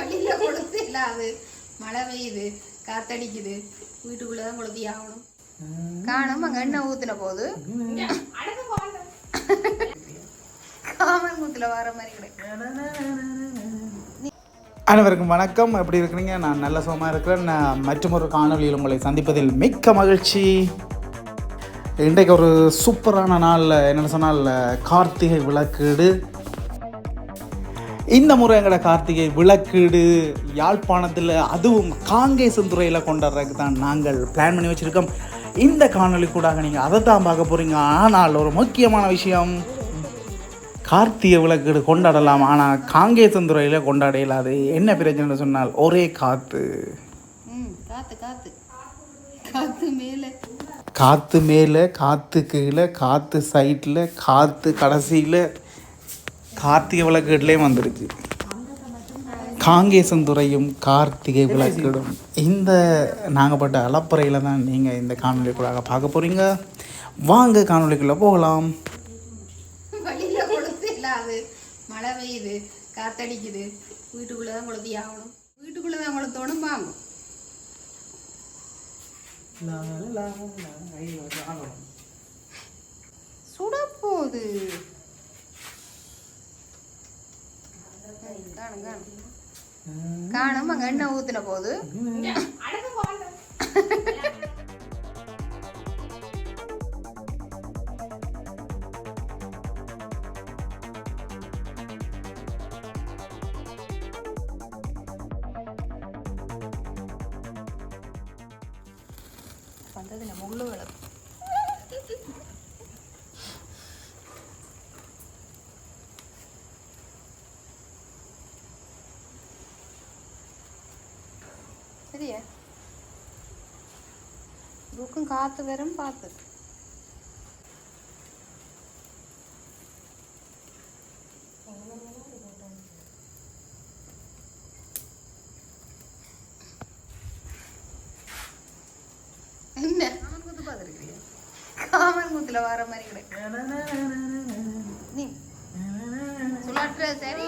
வழியில கொளுத்து இல்லாது. மழை பெய்யுது காத்தடிக்குது. வீட்டுக்குள்ளதான் கொளுத்தி ஆகணும். காணும் அங்க எண்ணெய் ஊத்துன போது. காமன் ஊத்துல வர மாதிரி கிடைக்கும் அனைவருக்கும் வணக்கம். எப்படி இருக்கிறீங்க? நான் நல்ல சுகமாக இருக்கிறேன். நான் மற்றும் ஒரு காணொலியில் உங்களை சந்திப்பதில் மிக்க மகிழ்ச்சி. இன்றைக்கு ஒரு சூப்பரான நாளில் என்னென்னு சொன்னால் கார்த்திகை விளக்கீடு. இந்த முறை எங்களோட கார்த்திகை விளக்கீடு யாழ்ப்பாணத்தில் அதுவும் காங்கேசந்துறையில் கொண்டாடுறதுக்கு தான் நாங்கள் பிளான் பண்ணி வச்சுருக்கோம். இந்த காணொளி கூட நீங்கள் அதை தான் பார்க்க போகிறீங்க ஆனால் ஒரு முக்கியமான விஷயம் கார்த்திகை விளக்கீடு கொண்டாடலாம் ஆனால் காங்கேசந்துறையில் கொண்டாட இயலாது. என்ன பிரச்சனை சொன்னால் ஒரே காற்று காத்து காத்து. காத்து மேல. காற்று மேலே காற்று கீழே காற்று சைட்டில் காற்று கடைசியில். கார்த்திகை விளக்கீடுலேயும் வந்திருக்கு காங்கேசந்துறையும் கார்த்திகை விளக்கீடும் இந்த நாங்கப்பட்ட அலப்பறையில் தான் நீங்கள் இந்த காணொலிக்குள்ளாக பார்க்க போகிறீங்க வாங்க காணொலிக்குள்ளே போகலாம் வழியில கொளுத்து இல்லாது மழை பெய்யுது காத்தடிக்குது வீட்டுக்குள்ளதான் கொளுத்தி ஆகணும் வீட்டுக்குள்ளதான் கொளுத்தோணும் வாங்கும் சுடப்போகுது காணும் காணும் காணும் அங்க எண்ணெய் ஊத்துன போது. வந்ததுல முள்ளு விளக்கு. சரியா புக்கும் காத்து வரும் பார்த்து. என்ன? காமன் குத்து பார்த்துருக்கிறியா காமன் குத்துல வர மாதிரி கிடைக்கும் நீ. சுழற்ற சரி.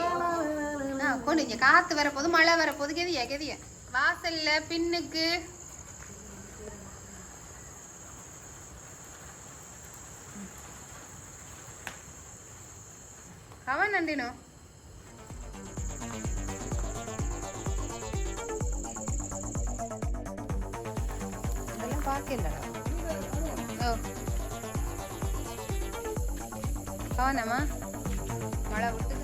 ஆ கொண்டு இங்க காத்து வரப்போது மழை வரப்போது கெதியா கெதியா? வாசல்ல பின்னுக்கு. அவன் நண்டினோ அதெல்லாம் பார்க்கலடா ஓ. கவனமா மழை விட்டு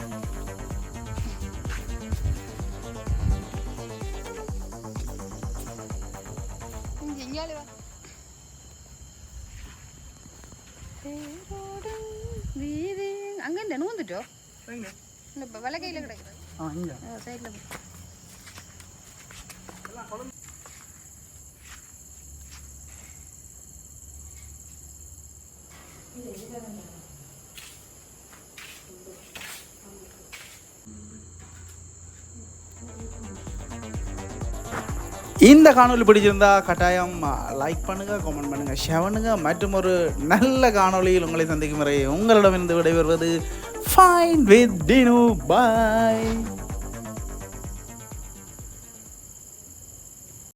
வீதி அங்க இந்த நூந்துட்டோ இந்த இப்ப வலகையில கிடக்குது ஆ இங்கே சைட்ல இந்த காணொலி பிடிச்சிருந்தா கட்டாயம் லைக் பண்ணுங்க கமெண்ட் பண்ணுங்க ஷேர் பண்ணுங்க. மற்றும் ஒரு நல்ல காணொளியில் உங்களை சந்திக்கும் வரை உங்களிடமிருந்து விடைபெறுவது ஃபைன் வித் டினு பாய்